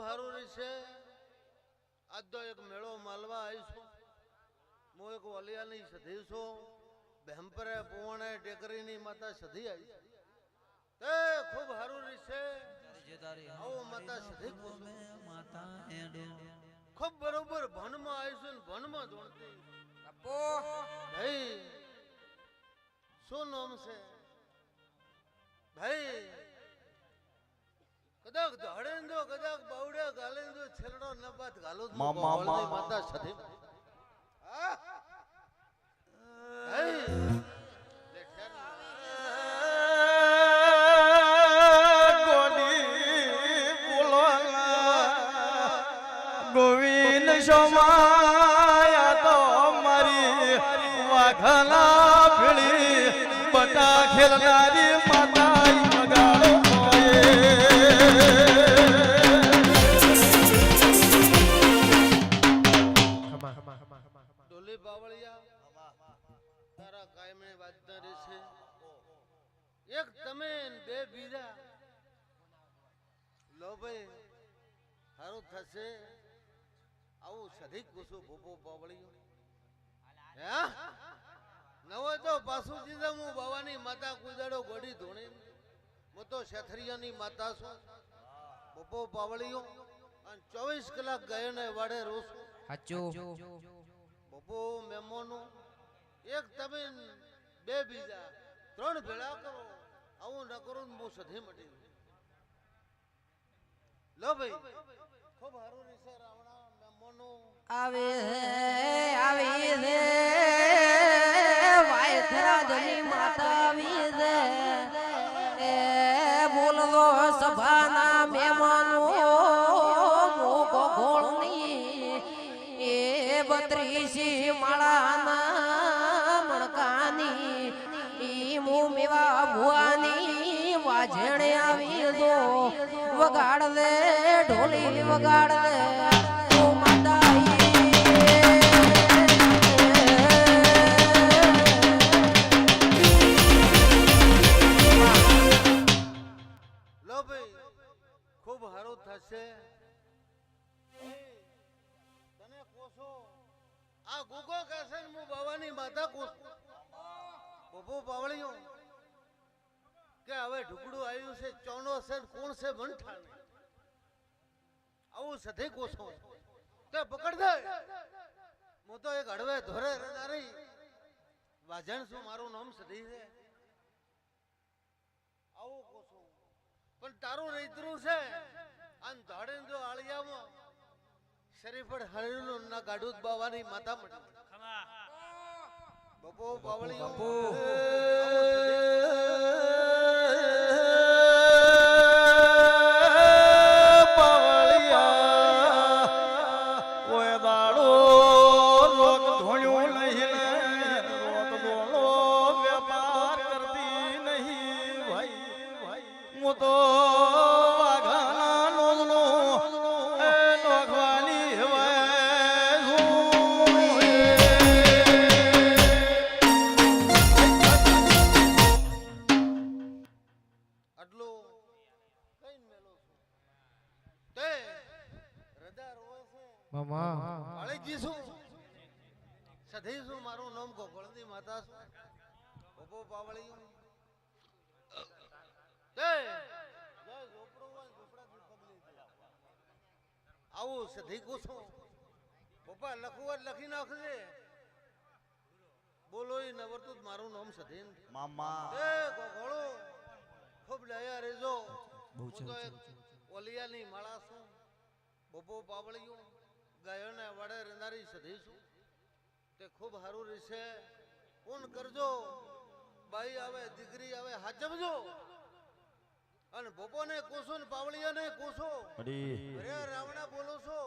સારું રહેશે આજ તો એક મેળો માલવા આવીશું હું એક વલિયાની સધી છું. ભેમ્પરે પુવણે ટેકરીની માતા સધી આવી તે ખૂબ સારું રહેશે આવો માતા સધી માતા ખૂબ બરોબર ભણમાં આવીશું ભનમાં ભણમાં જોડતી ભાઈ શું નામ છે? કદાચ બાવડે ગાલેંદો છેલડો ન બાત ગાલો તો મા- મા- મા- માતા સાથે. હા? ગોવિંદ સોમાયા તો મારી વાઘલા ભીળી પટા ખેલનારી થશે? આવું સધીક ગુસ્સો ભૂપો બાવળિયો હે? નવો તો પાછું જીધા હું બાવાની માતા કુદાડો ગોડી ધોણી. હું તો શેથરિયાની માતા છું. ભૂપો બાવળિયો અને ચોવીસ કલાક ગયને વાડે રોશું. ભૂપો મેમોનું એક તમે બે બીજા ત્રણ ભેળા કરો. આવું ન કરું હું સધી મટી લો ભાઈ. આવે આવી રે વાયથરાજની માતા આવી રે. એ બોલવો સભાના મહેમાનો મોકો એ બત્રીસી માળાના ભુવાની વાજણે આવી દો વગાડ દે ઢોલી વગાડ દે ખૂબ માતા કોસ. પાવળીઓ કે હવે ઢુકડું આવ્યું છે ચોનો છે કોણ છે વંઠાણ આવું સધે કોસો. તે પકડ દે. હું તો એક હળવે ધોરે રજારી. વાજણ શું મારું નામ સધી છે? આવું કોસો. પણ તારું રૈતરું છે. આન ધાડે જો આળિયામાં શરીફળ હળીનું ના ગાડું બાવાની માતા મટી બપો બાવળી ઓય હું તો વાઘાના નોંધનો એ નોખવાની. આટલું કઈ મેલો તે રજા રોવે છે. શું મારું નામ ગોગળની માતા છું. બપો આવું સધી કુછું પપ્પા લખવું લખી નાખજે બોલો ઈ નવરતું મારું નામ સધીન મામા. એ ગોગળો ખૂબ લયા રેજો હું તો એક ઓલિયાની માળા છું. બપો પાવળિયું ગાયોને વડે રેનારી સધી છું તે ખૂબ સારું રહેશે કોણ કરજો બાઈ આવે દીકરી આવે હાચવજો અને બપોને કોસો ને પાવળિયાને કોસો. અડી અરે રાવણા બોલો છો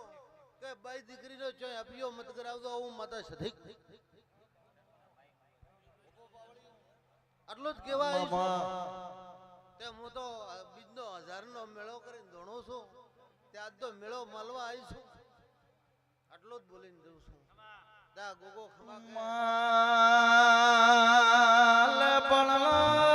કે બાઈ દીકરીનો ચોય અપિયો મત કરાવજો હું માતા સધિક આટલું જ કહેવાય. તે હું તો બીજનો હજારનો મેળો કરીને ધોણું છું. ત્યાં તો મેળો માલવા આવી છું. આટલું જ બોલીને જઉં છું. દા ગોગો ખમા પણ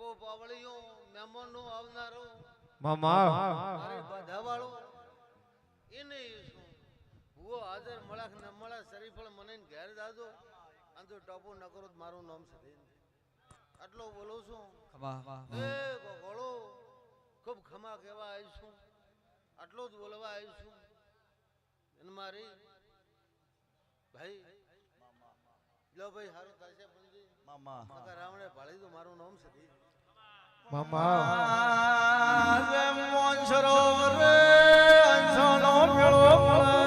પાવળીઓ મહેમાનો આવનારો મારી બાધા વાળો એને શું? ભૂવો હાજર મળાક ન મળા શરીફળ મને ઘેર દાદો અને ટોપો ન કરો મારું નામ સદી આટલો બોલું છું. એ ખૂબ ખમા કહેવા આવીશું આટલો જ બોલવા આવીશું અને મારી ભાઈ લો ભાઈ હારું થશે પંજી મામા. રાવણે ભાળી તો મારું નામ સદી મોન સરોવરે અંશનો મેળો મળે.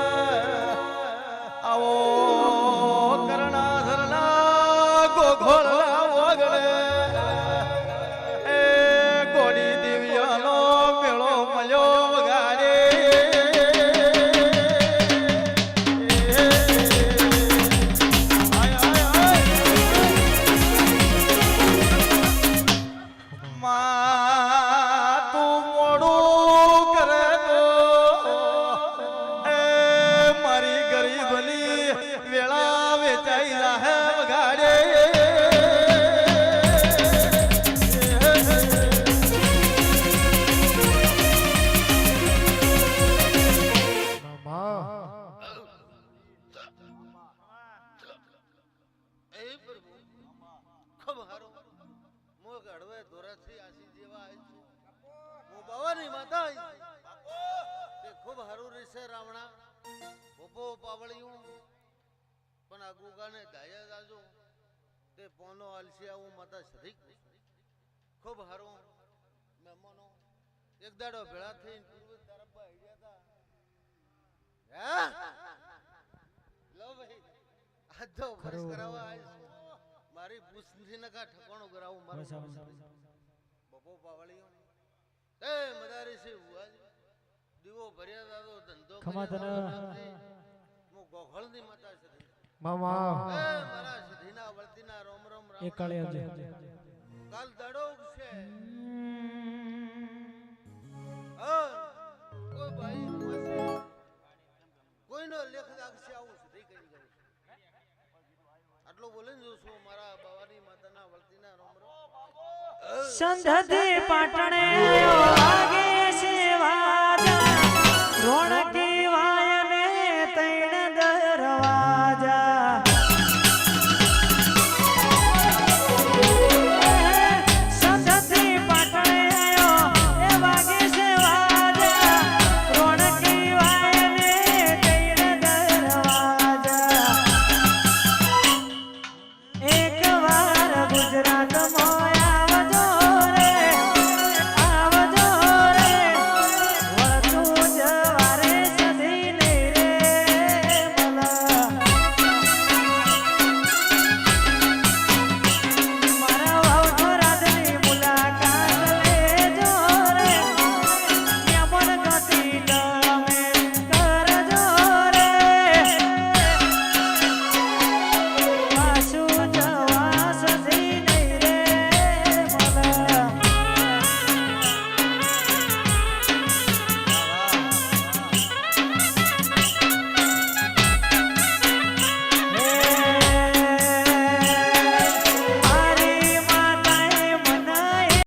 રહેશે રાવણા? ભોપો પાવળિયું પણ આ ગુગાને ગાયા જાજો તે પોનો આલસી આવું માતા શરીક ખૂબ હારું મહેમાનો. એક દાડો ભેળા થઈને પૂર્વ તરફ હેડ્યા હતા લો ભાઈ આ તો વર્ષ કરાવવા આવીશ. મારી પૂછથી નકા ઠકાણું કરાવું મારું બપો. પાવળીઓ એ મદારી છે બુઆજી દીવો ભર્યા દાદો ધંધો ખમા તને. હું ગોખળની માતા છે. મામા. એ મારા સિદ્ધિના વળતીના રોમ રોમ રામ એક કાળી કાલ દડો ઉગશે. હા, કોઈ ભાઈ કોઈનો લેખ લાગશે આવું સુધી કરી ગયું આટલો બોલે ને જોશું મારા બાવાની માતાના વળતીના રોમ રોમ. સંધતે પાટણે રોણ